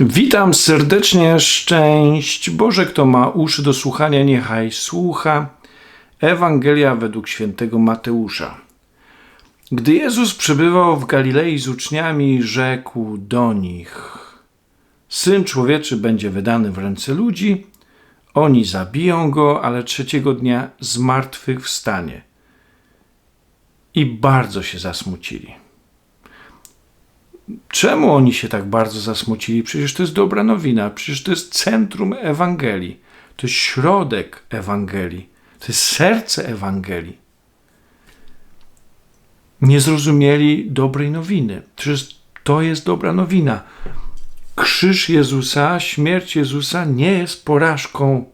Witam serdecznie, szczęść Boże, kto ma uszy do słuchania, niechaj słucha. Ewangelia według świętego Mateusza. Gdy Jezus przebywał w Galilei z uczniami, rzekł do nich: Syn człowieczy będzie wydany w ręce ludzi, oni zabiją go, ale trzeciego dnia z martwych wstanie. I bardzo się zasmucili. Czemu oni się tak bardzo zasmucili? Przecież to jest dobra nowina, przecież to jest centrum Ewangelii, to jest środek Ewangelii, to jest serce Ewangelii. Nie zrozumieli dobrej nowiny. Przecież to jest dobra nowina. Krzyż Jezusa, śmierć Jezusa nie jest porażką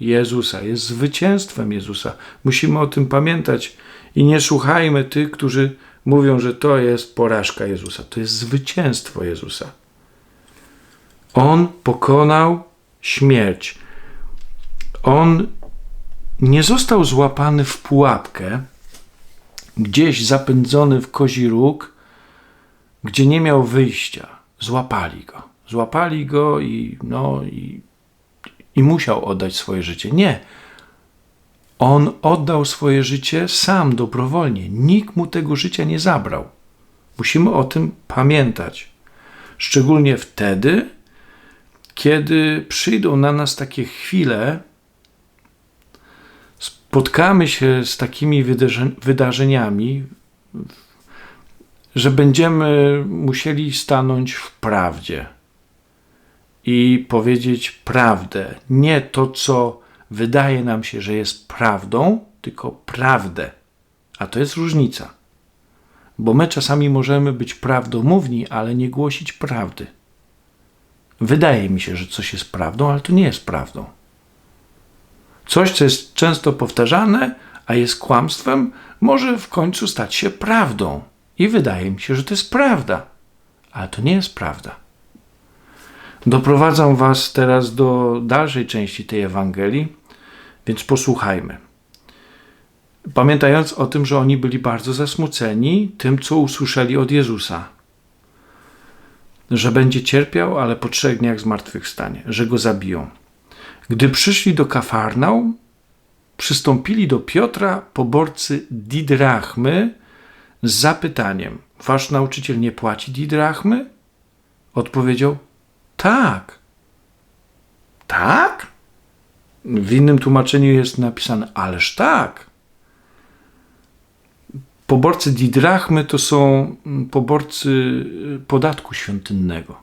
Jezusa, jest zwycięstwem Jezusa. Musimy o tym pamiętać i nie słuchajmy tych, którzy mówią, że to jest porażka Jezusa. To jest zwycięstwo Jezusa. On pokonał śmierć. On nie został złapany w pułapkę, gdzieś zapędzony w kozi róg, gdzie nie miał wyjścia. Złapali go. Złapali go i, no, i, i musiał oddać swoje życie. Nie. On oddał swoje życie sam dobrowolnie. Nikt mu tego życia nie zabrał. Musimy o tym pamiętać. Szczególnie wtedy, kiedy przyjdą na nas takie chwile, spotkamy się z takimi wydarzeniami, że będziemy musieli stanąć w prawdzie i powiedzieć prawdę. Nie to, co wydaje nam się, że jest prawdą, tylko prawdę. A to jest różnica. Bo my czasami możemy być prawdomówni, ale nie głosić prawdy. Wydaje mi się, że coś jest prawdą, ale to nie jest prawdą. Coś, co jest często powtarzane, a jest kłamstwem, może w końcu stać się prawdą. I wydaje mi się, że to jest prawda, ale to nie jest prawda. Doprowadzam Was teraz do dalszej części tej Ewangelii, więc posłuchajmy. Pamiętając o tym, że oni byli bardzo zasmuceni tym, co usłyszeli od Jezusa. Że będzie cierpiał, ale po trzech dniach zmartwychwstanie, że go zabiją. Gdy przyszli do Kafarnał, przystąpili do Piotra poborcy didrachmy z zapytaniem: Wasz nauczyciel nie płaci didrachmy? Odpowiedział: Tak. Tak? W innym tłumaczeniu jest napisane: Ależ tak. Poborcy didrachmy to są poborcy podatku świątynnego.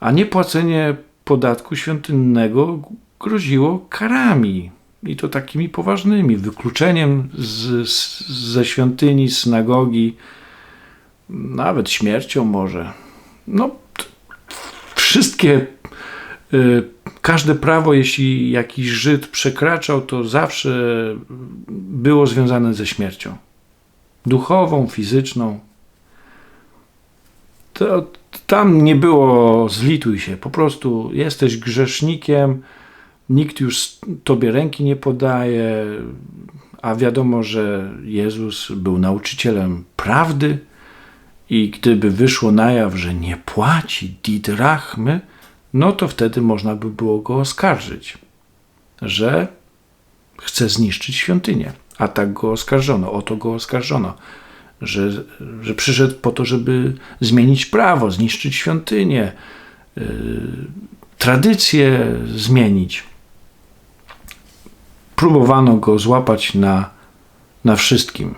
A niepłacenie podatku świątynnego groziło karami. I to takimi poważnymi, wykluczeniem z, z, ze świątyni, synagogi, nawet śmiercią może. No, wszystkie, y, każde prawo, jeśli jakiś Żyd przekraczał, to zawsze było związane ze śmiercią. Duchową, fizyczną. To, tam nie było zlituj się, po prostu jesteś grzesznikiem, nikt już tobie ręki nie podaje, a wiadomo, że Jezus był nauczycielem prawdy i gdyby wyszło na jaw, że nie płaci didrachmy, no to wtedy można by było go oskarżyć, że chce zniszczyć świątynię. A tak go oskarżono, o to go oskarżono że, że przyszedł po to, żeby zmienić prawo, zniszczyć świątynię, yy, tradycję zmienić. Próbowano go złapać na, na wszystkim.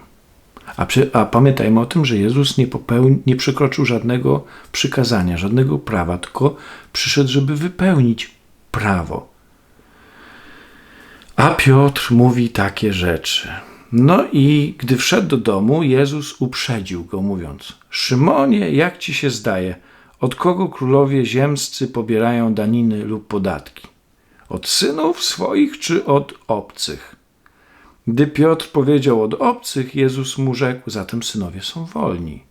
A, przy, a pamiętajmy o tym, że Jezus nie, popełni, nie przekroczył żadnego przykazania, żadnego prawa, tylko przyszedł, żeby wypełnić prawo. A Piotr mówi takie rzeczy. No i gdy wszedł do domu, Jezus uprzedził go, mówiąc: Szymonie, jak ci się zdaje, od kogo królowie ziemscy pobierają daniny lub podatki? Od synów swoich czy od obcych? Gdy Piotr powiedział od obcych, Jezus mu rzekł: Zatem synowie są wolni.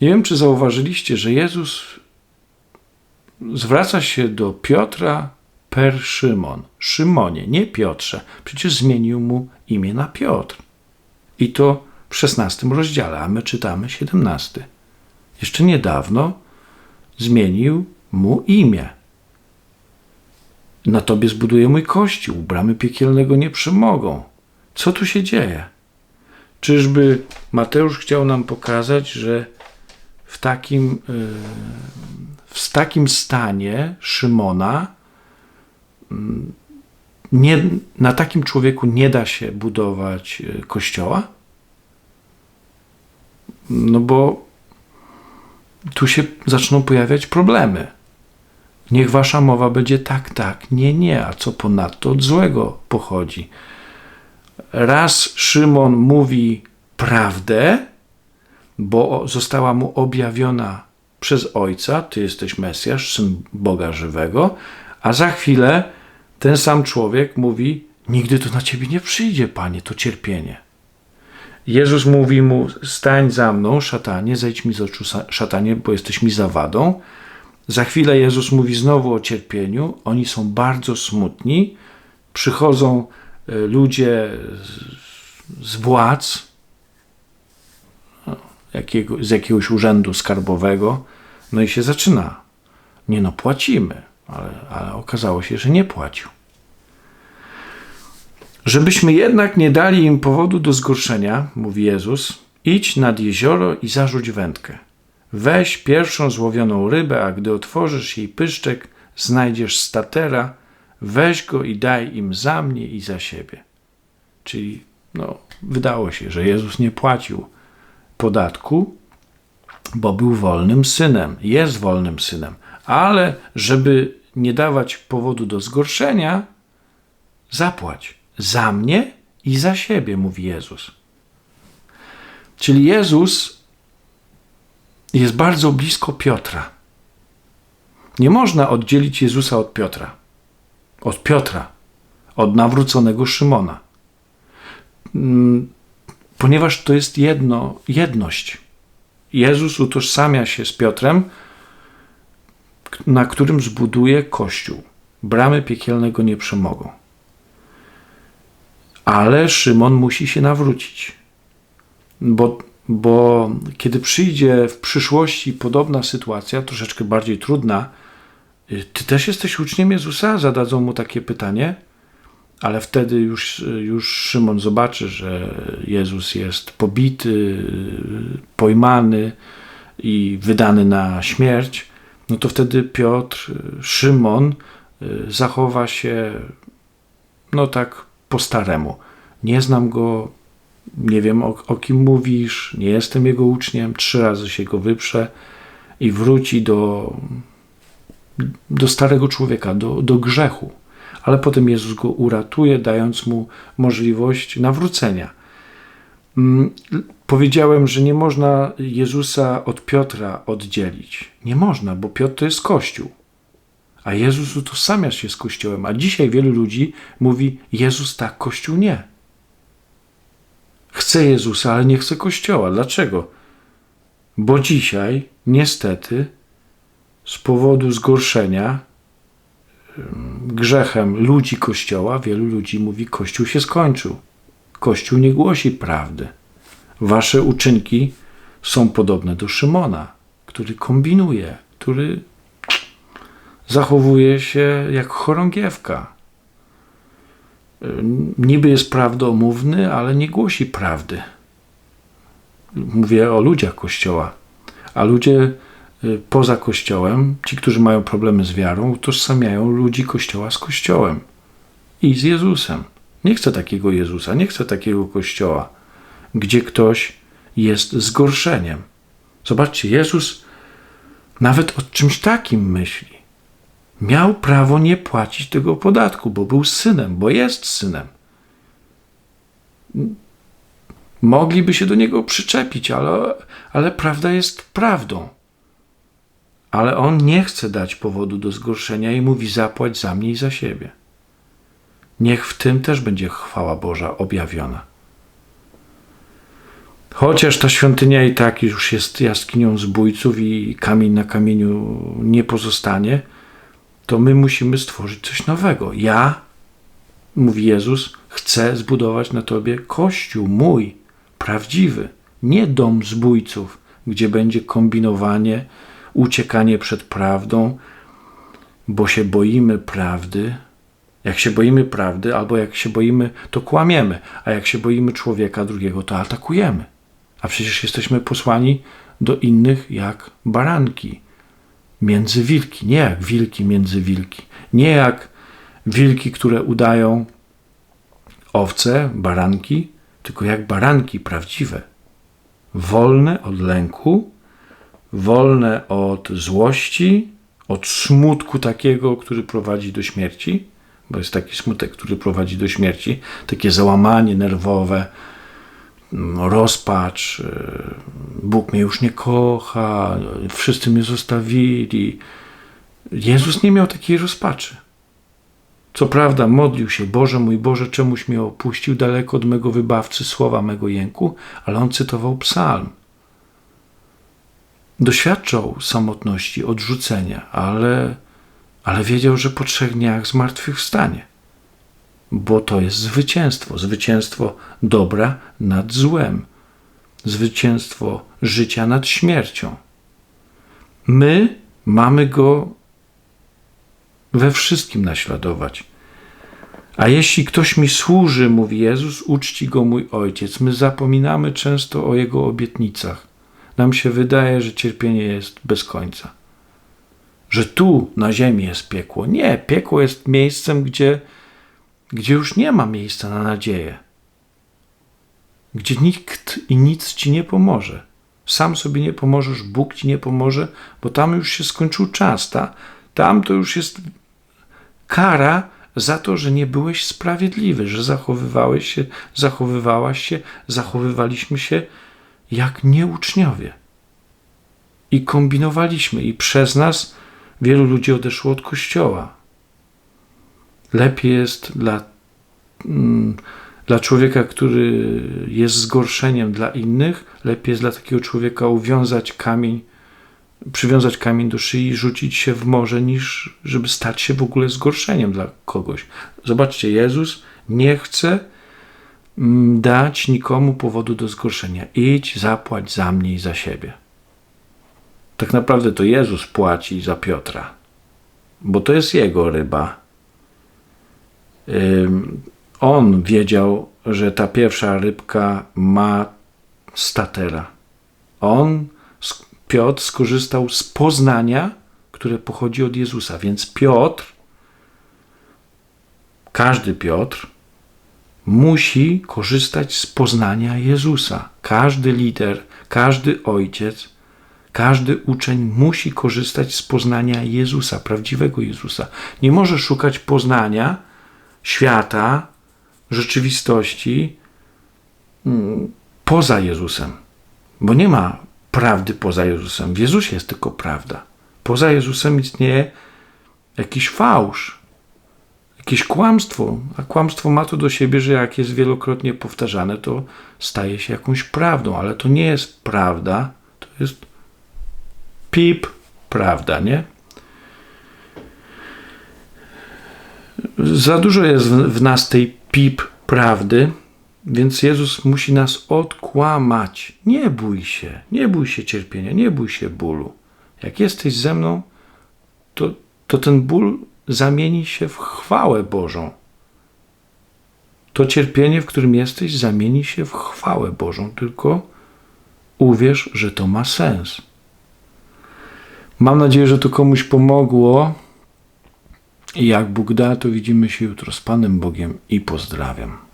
Nie wiem, czy zauważyliście, że Jezus zwraca się do Piotra per Szymon. Szymonie, nie Piotrze. Przecież zmienił mu imię na Piotr. I to w szesnastym rozdziale, a my czytamy siedemnasty. Jeszcze niedawno zmienił mu imię. Na tobie zbuduję mój kościół, bramy piekielnego nie przemogą. Co tu się dzieje? Czyżby Mateusz chciał nam pokazać, że w takim, yy, w takim stanie Szymona yy, nie, na takim człowieku nie da się budować yy, kościoła? No bo tu się zaczną pojawiać problemy. Niech wasza mowa będzie tak, tak, nie, nie, a co ponadto od złego pochodzi. Raz Szymon mówi prawdę, bo została mu objawiona przez Ojca, Ty jesteś Mesjasz, Syn Boga żywego, a za chwilę ten sam człowiek mówi, nigdy to na Ciebie nie przyjdzie, Panie, to cierpienie. Jezus mówi mu, stań za mną, szatanie, zejdź mi z oczu, szatanie, bo jesteś mi zawadą. Za chwilę Jezus mówi znowu o cierpieniu. Oni są bardzo smutni. Przychodzą e, ludzie z władz, no, jakiego, z jakiegoś urzędu skarbowego, no i się zaczyna. Nie no, płacimy, ale, ale okazało się, że nie płacił. Żebyśmy jednak nie dali im powodu do zgorszenia, mówi Jezus, idź nad jezioro i zarzuć wędkę. Weź pierwszą złowioną rybę, a gdy otworzysz jej pyszczek, znajdziesz statera, weź go i daj im za mnie i za siebie. Czyli no, wydało się, że Jezus nie płacił podatku, bo był wolnym synem, jest wolnym synem, ale żeby nie dawać powodu do zgorszenia, zapłać za mnie i za siebie, mówi Jezus. Czyli Jezus jest bardzo blisko Piotra. Nie można oddzielić Jezusa od Piotra. Od Piotra, od nawróconego Szymona. Mm, ponieważ to jest jedno, jedność. Jezus utożsamia się z Piotrem, na którym zbuduje Kościół. Bramy piekielnego nie przemogą. Ale Szymon musi się nawrócić. Bo, bo kiedy przyjdzie w przyszłości podobna sytuacja, troszeczkę bardziej trudna, y, ty też jesteś uczniem Jezusa? Zadadzą mu takie pytanie, ale wtedy już, już Szymon zobaczy, że Jezus jest pobity, pojmany i wydany na śmierć. No to wtedy Piotr, Szymon y, zachowa się no tak po staremu. Nie znam go, nie wiem o, o, kim mówisz, nie jestem jego uczniem, trzy razy się go wyprze i wróci do, do starego człowieka, do, do grzechu. Ale potem Jezus go uratuje, dając mu możliwość nawrócenia. Mm, powiedziałem, że nie można Jezusa od Piotra oddzielić. Nie można, bo Piotr to jest Kościół. A Jezus utożsamia się z Kościołem. A dzisiaj wielu ludzi mówi: Jezus tak, Kościół nie. Chce Jezusa, ale nie chce Kościoła. Dlaczego? Bo dzisiaj, niestety, z powodu zgorszenia grzechem ludzi Kościoła, wielu ludzi mówi: Kościół się skończył. Kościół nie głosi prawdy. Wasze uczynki są podobne do Szymona, który kombinuje, który zachowuje się jak chorągiewka. Niby jest prawdomówny, ale nie głosi prawdy. Mówię o ludziach Kościoła. A ludzie y, poza Kościołem, ci, którzy mają problemy z wiarą, utożsamiają ludzi Kościoła z Kościołem i z Jezusem. Nie chcę takiego Jezusa, nie chcę takiego Kościoła, gdzie ktoś jest zgorszeniem. Zobaczcie, Jezus nawet o czymś takim myśli miał prawo nie płacić tego podatku, bo był synem, bo jest synem. Mogliby się do niego przyczepić, ale, ale prawda jest prawdą. Ale on nie chce dać powodu do zgorszenia i mówi: zapłać za mnie i za siebie. Niech w tym też będzie chwała Boża objawiona. Chociaż ta świątynia i tak już jest jaskinią zbójców i kamień na kamieniu nie pozostanie, to my musimy stworzyć coś nowego. Ja, mówi Jezus, chcę zbudować na tobie kościół mój, prawdziwy, nie dom zbójców, gdzie będzie kombinowanie, uciekanie przed prawdą, bo się boimy prawdy. Jak się boimy prawdy, albo jak się boimy, to kłamiemy, a jak się boimy człowieka drugiego, to atakujemy. A przecież jesteśmy posłani do innych jak baranki między wilki, nie jak wilki między wilki, nie jak wilki, które udają owce, baranki, tylko jak baranki prawdziwe, wolne od lęku, wolne od złości, od smutku takiego, który prowadzi do śmierci, bo jest taki smutek, który prowadzi do śmierci, takie załamanie nerwowe, rozpacz, y, Bóg mnie już nie kocha, wszyscy mnie zostawili. Jezus nie miał takiej rozpaczy. Co prawda modlił się, Boże mój Boże, czemuś mnie opuścił daleko od mego wybawcy, słowa mego jęku, ale on cytował psalm. Doświadczał samotności, odrzucenia, ale, ale wiedział, że po trzech dniach zmartwychwstanie. Bo to jest zwycięstwo, zwycięstwo dobra nad złem, zwycięstwo życia nad śmiercią. My mamy go we wszystkim naśladować. A jeśli ktoś mi służy, mówi Jezus, uczci go mój ojciec. My zapominamy często o jego obietnicach. Nam się wydaje, że cierpienie jest bez końca. Że tu na ziemi jest piekło. Nie, piekło jest miejscem, gdzie, gdzie już nie ma miejsca na nadzieję. Gdzie nikt i nic ci nie pomoże. Sam sobie nie pomożesz, Bóg ci nie pomoże, bo tam już się skończył czas. Ta, tam to już jest kara za to, że nie byłeś sprawiedliwy, że zachowywałeś się, zachowywałaś się, zachowywaliśmy się jak nieuczniowie. I kombinowaliśmy, i przez nas wielu ludzi odeszło od kościoła. Lepiej jest dla, mm, dla człowieka, który jest zgorszeniem dla innych, lepiej jest dla takiego człowieka uwiązać kamień przywiązać kamień do szyi i rzucić się w morze, niż żeby stać się w ogóle zgorszeniem dla kogoś. Zobaczcie, Jezus nie chce mm, dać nikomu powodu do zgorszenia. Idź, zapłać za mnie i za siebie. Tak naprawdę to Jezus płaci za Piotra, bo to jest jego ryba. On wiedział, że ta pierwsza rybka ma statera. On Piotr skorzystał z poznania, które pochodzi od Jezusa. Więc Piotr, każdy Piotr, musi korzystać z poznania Jezusa. Każdy lider, każdy ojciec, każdy uczeń musi korzystać z poznania Jezusa, prawdziwego Jezusa. Nie może szukać poznania świata, rzeczywistości mm, poza Jezusem, bo nie ma prawdy poza Jezusem. W Jezusie jest tylko prawda. Poza Jezusem istnieje jakiś fałsz, jakieś kłamstwo. A kłamstwo ma to do siebie, że jak jest wielokrotnie powtarzane, to staje się jakąś prawdą, ale to nie jest prawda, to jest pip prawda, nie? Za dużo jest w nas tej pip prawdy, więc Jezus musi nas odkłamać. Nie bój się, nie bój się cierpienia, nie bój się bólu. Jak jesteś ze mną, to, to ten ból zamieni się w chwałę Bożą. To cierpienie, w którym jesteś, zamieni się w chwałę Bożą, tylko uwierz, że to ma sens. Mam nadzieję, że to komuś pomogło. I jak Bóg da, to widzimy się jutro z Panem Bogiem i pozdrawiam.